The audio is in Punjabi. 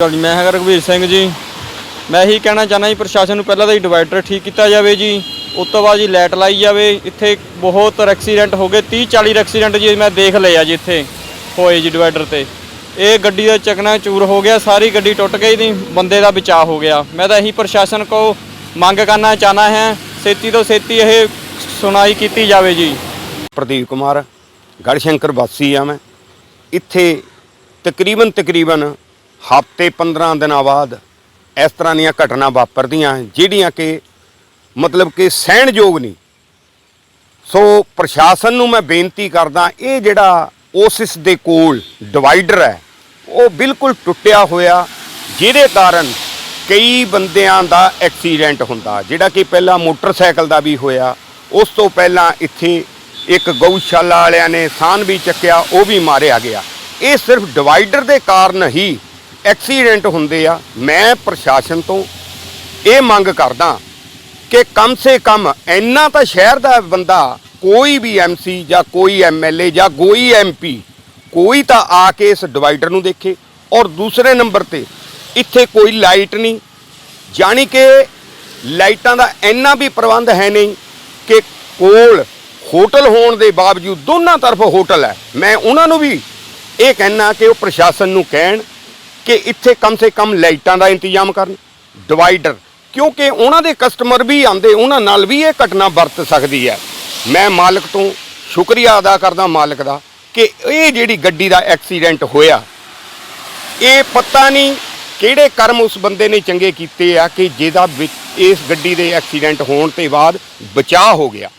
ਚਲ ਮੈਂ ਹੈਗਾ ਰਘਵੀਰ ਸਿੰਘ ਜੀ। ਮੈਂ ਇਹੀ ਕਹਿਣਾ ਚਾਹੁੰਦਾ ਜੀ, ਪ੍ਰਸ਼ਾਸਨ ਨੂੰ ਪਹਿਲਾਂ ਤਾਂ ਹੀ ਡਿਵਾਈਡਰ ਠੀਕ ਕੀਤਾ ਜਾਵੇ ਜੀ। ਉਸ ਤੋਂ ਬਾਅਦ ਜੀ ਲਾਈਟ ਲਾਈ ਜਾਵੇ। ਇੱਥੇ ਬਹੁਤ ਐਕਸੀਡੈਂਟ ਹੋ ਗਏ 30 40 ਐਕਸੀਡੈਂਟ ਜੀ ਮੈਂ ਦੇਖ ਲਏ ਆ ਜੀ ਇੱਥੇ ਹੋਏ ਜੀ ਡਿਵਾਈਡਰ ਤੇ। ਇਹ ਗੱਡੀ ਦਾ ਚਕਨਾ ਚੂਰ ਹੋ ਗਿਆ, ਸਾਰੀ ਗੱਡੀ ਟੁੱਟ ਗਈ ਦੀ ਬੰਦੇ ਦਾ ਬਚਾਅ ਹੋ ਗਿਆ। ਮੈਂ ਤਾਂ ਇਹੀ ਪ੍ਰਸ਼ਾਸਨ ਕੋ ਮੰਗ ਕਰਨਾ ਚਾਹਨਾ ਹੈ, ਛੇਤੀ ਤੋਂ ਛੇਤੀ ਇਹ ਸੁਣਾਈ ਕੀਤੀ ਜਾਵੇ ਜੀ। ਪ੍ਰਦੀਪ ਕੁਮਾਰ, ਗੜਸ਼ੰਕਰ ਵਾਸੀ ਆ ਮੈਂ। ਇੱਥੇ ਤਕਰੀਬਨ ਤਕਰੀਬਨ ਹਫ਼ਤੇ 15 ਦਿਨਾਂ ਬਾਅਦ ਇਸ ਤਰ੍ਹਾਂ ਦੀਆਂ ਘਟਨਾ ਵਾਪਰਦੀਆਂ, ਜਿਹੜੀਆਂ ਕਿ ਮਤਲਬ ਕਿ ਸਹਿਣਯੋਗ ਨਹੀਂ। ਸੋ ਪ੍ਰਸ਼ਾਸਨ ਨੂੰ ਮੈਂ ਬੇਨਤੀ ਕਰਦਾ, ਇਹ ਜਿਹੜਾ ਓਸਿਸ ਦੇ ਕੋਲ ਡਿਵਾਈਡਰ ਹੈ, ਉਹ ਬਿਲਕੁਲ ਟੁੱਟਿਆ ਹੋਇਆ, ਜਿਹਦੇ ਕਾਰਨ ਕਈ ਬੰਦਿਆਂ ਦਾ ਐਕਸੀਡੈਂਟ ਹੁੰਦਾ, ਜਿਹੜਾ ਕਿ ਪਹਿਲਾਂ ਮੋਟਰਸਾਈਕਲ ਦਾ ਵੀ ਹੋਇਆ, ਉਸ ਤੋਂ ਪਹਿਲਾਂ ਇੱਥੇ ਇੱਕ ਗਊਸ਼ਾਲਾ ਵਾਲਿਆਂ ਨੇ ਸਾਨ ਵੀ ਚੱਕਿਆ, ਉਹ ਵੀ ਮਾਰਿਆ ਗਿਆ। ਇਹ ਸਿਰਫ ਡਿਵਾਈਡਰ ਦੇ ਕਾਰਨ ਹੀ ਐਕਸੀਡੈਂਟ ਹੁੰਦੇ ਆ, ਮੈਂ ਪ੍ਰਸ਼ਾਸਨ ਤੋਂ ਇਹ ਮੰਗ ਕਰਦਾ ਕਿ ਕਮ ਸੇ ਕਮ ਇੰਨਾ ਤਾਂ ਸ਼ਹਿਰ ਦਾ ਬੰਦਾ, ਕੋਈ ਵੀ ਐਮਸੀ ਜਾਂ ਕੋਈ ਐਮਐਲਏ ਜਾਂ ਕੋਈ ਐਮਪੀ ਕੋਈ ਤਾਂ ਆ ਕੇ ਇਸ ਡਿਵਾਈਡਰ ਨੂੰ ਦੇਖੇ ਔਰ ਦੂਸਰੇ ਨੰਬਰ ਤੇ ਇੱਥੇ ਕੋਈ ਲਾਈਟ ਨਹੀਂ, ਜਾਣੀ ਕਿ ਲਾਈਟਾਂ ਦਾ ਇੰਨਾ ਵੀ ਪ੍ਰਬੰਧ ਹੈ ਨਹੀਂ ਕਿ ਕੋਲ ਹੋਟਲ ਹੋਣ ਦੇ ਬਾਵਜੂਦ ਦੋਨਾਂ ਤਰਫ ਹੋਟਲ ਹੈ। ਮੈਂ ਉਹਨਾਂ ਨੂੰ ਵੀ ਇਹ ਕਹਿਣਾ ਕਿ ਉਹ ਪ੍ਰਸ਼ਾਸਨ ਨੂੰ ਕਹਿਣ ਕਿ ਇੱਥੇ ਕਮ ਸੇ ਕਮ ਲਾਈਟਾਂ ਦਾ ਇੰਤਜ਼ਾਮ ਕਰਨ, ਡਿਵਾਈਡਰ। ਕਿਉਂਕਿ ਉਹਨਾਂ ਦੇ ਕਸਟਮਰ ਵੀ ਆਂਦੇ ਉਹਨਾਂ ਨਾਲ ਵੀ ਇਹ ਘਟਨਾ ਵਰਤ ਸਕਦੀ ਹੈ। ਮੈਂ ਮਾਲਕ ਤੋਂ ਸ਼ੁਕਰੀਆ ਅਦਾ ਕਰਦਾ ਮਾਲਕ ਦਾ ਕਿ ਇਹ ਜਿਹੜੀ ਗੱਡੀ ਦਾ ਐਕਸੀਡੈਂਟ ਹੋਇਆ, ਇਹ ਪਤਾ ਨਹੀਂ ਕਿਹੜੇ ਕਰਮ ਉਸ ਬੰਦੇ ਨੇ ਚੰਗੇ ਕੀਤੇ ਆ ਕਿ ਜਿਹਦਾ ਵਿੱਚ ਇਸ ਗੱਡੀ ਦੇ ਐਕਸੀਡੈਂਟ ਹੋਣ ਤੇ ਬਾਅਦ ਬਚਾਅ ਹੋ ਗਿਆ।